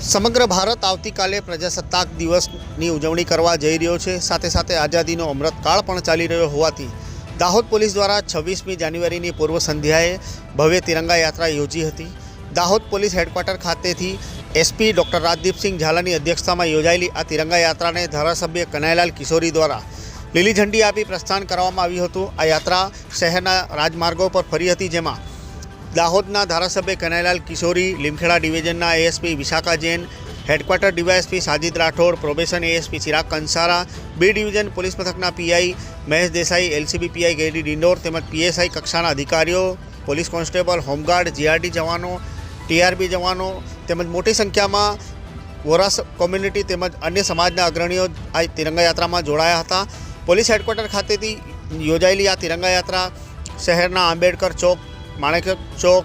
સમગ્ર ભારત આવતીકાલે પ્રજાસત્તાક દિવસની ઉજવણી કરવા જઈ રહ્યો છે. સાથે સાથે આઝાદીનો અમૃતકાળ પણ ચાલી રહ્યો હોવાથી દાહોદ પોલીસ દ્વારા છવ્વીસમી જાન્યુઆરીની પૂર્વ સંધ્યાએ ભવ્ય તિરંગા યાત્રા યોજી હતી. દાહોદ પોલીસ હેડક્વાર્ટર ખાતેથી એસપી ડૉક્ટર રાજદીપસિંહ ઝાલાની અધ્યક્ષતામાં યોજાયેલી આ તિરંગા યાત્રાને ધારાસભ્ય કનૈયાલાલ કિશોરી દ્વારા લીલી ઝંડી આપી પ્રસ્થાન કરવામાં આવ્યું હતું. આ યાત્રા શહેરના રાજમાર્ગો પર ફરી હતી, જેમાં દાહોદના ધારાસભ્ય Kanailal Kishori, Limkheda ડિવિઝનના ASP Vishakha Jain, headquarter DYSP Sajid Rathod, probation ASP Chirag Kansara B division police મથકના PI Mahesh Desai LCB PI Gedi Dindor તેમજ પીએસઆઈ કક્ષાના અધિકારીઓ, police constable, home guard GRD જવાનો ટીઆરબી જવાનો તેમજ મોટી સંખ્યામાં વોરાસ કોમ્યુનિટી તેમજ અન્ય સમાજના અગ્રણીઓ આ તિરંગા યાત્રામાં જોડાયા હતા. પોલીસ હેડક્વાર્ટર ખાતેથી યોજાયેલી આ તિરંગા યાત્રા શહેરના આંબેડકર ચોક માણેક ચોક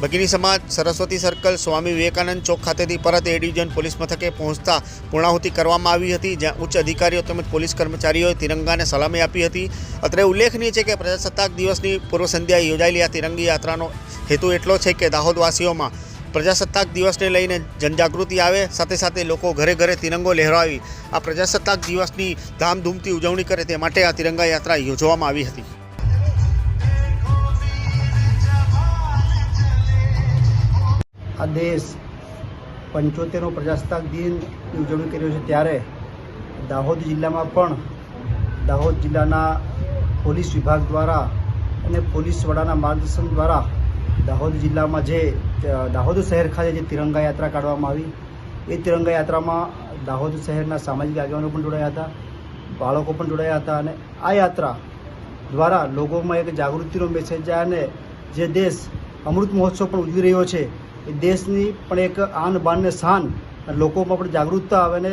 ભગીની સમાજ, સરસ્વતી સર્કલ સ્વામી વિવેકાનંદ ચોક ખાતેથી પરત એ ડિવિઝન પોલીસ મથકે પહોંચતા પૂર્ણાહુતિ કરવામાં આવી હતી, જ્યાં ઉચ્ચ અધિકારીઓ તેમજ પોલીસ કર્મચારીઓએ તિરંગાને સલામી આપી હતી. અત્રે ઉલ્લેખનીય છે કે પ્રજાસત્તાક દિવસની પૂર્વ સંધ્યાએ યોજાયેલી આ તિરંગી યાત્રાનો હેતુ એટલો છે કે દાહોદવાસીઓમાં પ્રજાસત્તાક દિવસને લઈને જનજાગૃતિ આવે, સાથે સાથે લોકો ઘરે ઘરે તિરંગો લહેરાવી આ પ્રજાસત્તાક દિવસની ધામધૂમથી ઉજવણી કરે તે માટે આ તિરંગા યાત્રા યોજવામાં આવી હતી. આ દેશ પંચોતેરનો પ્રજાસત્તાક દિન ઉજવણી કર્યો છે ત્યારે દાહોદ જિલ્લામાં પણ દાહોદ જિલ્લાના પોલીસ વિભાગ દ્વારા અને પોલીસ વડાના માર્ગદર્શન દ્વારા દાહોદ જિલ્લામાં જે દાહોદ શહેર ખાતે જે તિરંગા યાત્રા કાઢવામાં આવી, એ તિરંગા યાત્રામાં દાહોદ શહેરના સામાજિક આગેવાનો પણ જોડાયા હતા, બાળકો પણ જોડાયા હતા અને આ યાત્રા દ્વારા લોકોમાં એક જાગૃતિનો મેસેજ જાય અને જે દેશ અમૃત મહોત્સવ પણ ઉજવી રહ્યો છે એ દેશની પણ એક આન બાન ને શાન લોકોમાં પણ જાગૃતતા આવે ને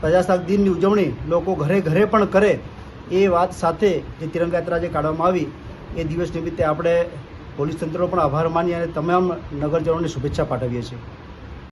પ્રજાસત્તાક દિનની ઉજવણી લોકો ઘરે ઘરે પણ કરે એ વાત સાથે જે તિરંગા યાત્રા જે કાઢવામાં આવી, એ દિવસ નિમિત્તે આપણે પોલીસ તંત્રનો પણ આભાર માની અને તમામ નગરજનોને શુભેચ્છા પાઠવીએ છીએ.